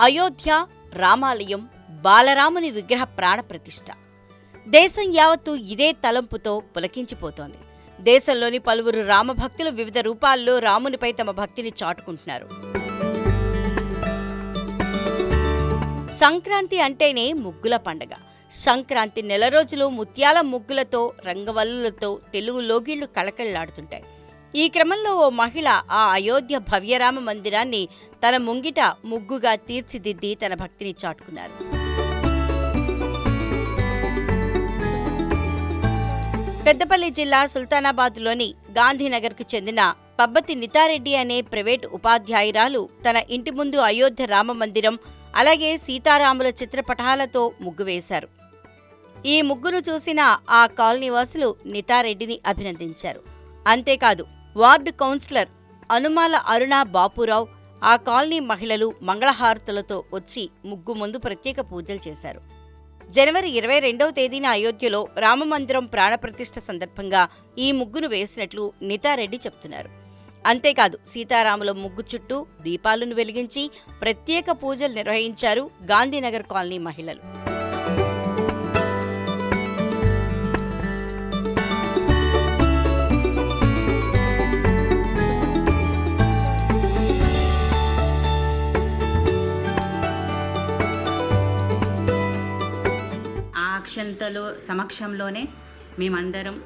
అయోధ్య రామాలయం బాలరాముని విగ్రహ ప్రాణప్రతిష్ఠ దేశం యావత్తు ఇదే తలంపుతో పులకించిపోతోంది. దేశంలోని పలువురు రామభక్తులు వివిధ రూపాల్లో రామునిపై తమ భక్తిని చాటుకుంటున్నారు. సంక్రాంతి అంటేనే ముగ్గుల పండగ. సంక్రాంతి నెల రోజులు ముత్యాల ముగ్గులతో రంగవల్లులతో తెలుగు లోగిళ్ళు కళకళలాడుతుంటాయి. ఈ క్రమంలో ఓ మహిళ ఆ అయోధ్య భవ్యరామ మందిరాన్ని తన ముంగిట ముగ్గుగా తీర్చిదిద్ది తన భక్తిని చాటుకున్నారు. పెద్దపల్లి జిల్లా సుల్తానాబాద్లోని గాంధీనగర్కు చెందిన పబ్బతి నితారెడ్డి అనే ప్రైవేట్ ఉపాధ్యాయురాలు తన ఇంటి ముందు అయోధ్య రామ మందిరం అలాగే సీతారాముల చిత్రపటాలతో ముగ్గు వేశారు. ఈ ముగ్గును చూసిన ఆ కాలనీవాసులు నితారెడ్డిని అభినందించారు. అంతేకాదు వార్డు కౌన్సిలర్ అనుమాల అరుణ బాపురావు ఆ కాలనీ మహిళలు మంగళహారతులతో వచ్చి ముగ్గు ముందు ప్రత్యేక పూజలు చేశారు. జనవరి ఇరవై రెండవ తేదీన అయోధ్యలో రామమందిరం ప్రాణప్రతిష్ఠ సందర్భంగా ఈ ముగ్గును వేసినట్లు నితారెడ్డి చెప్తున్నారు. అంతేకాదు సీతారాముల ముగ్గు చుట్టూ దీపాలను వెలిగించి ప్రత్యేక పూజలు నిర్వహించారు గాంధీనగర్ కాలనీ మహిళలు. ఆ సమక్షంలోనే మేమందరం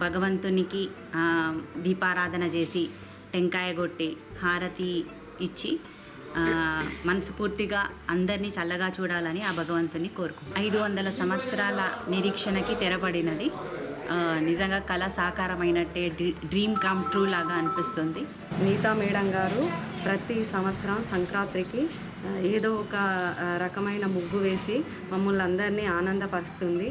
భగవంతునికి దీపారాధన చేసి టెంకాయ కొట్టి హారతి ఇచ్చి మనస్ఫూర్తిగా అందరినీ చల్లగా చూడాలని ఆ భగవంతుని కోరుకు. ఐదు వందల సంవత్సరాల నిరీక్షణకి తెరపడినది నిజంగా కళ సాకారమైనట్టే డ్రీ- డ్రీమ్ కమ్ ట్రూ లాగా అనిపిస్తుంది. నీతా మేడం గారు ప్రతి సంవత్సరం సంక్రాంతికి ఏదో ఒక రకమైన ముగ్గు వేసి మమ్మల్ని అందరినీ ఆనందపరుస్తుంది.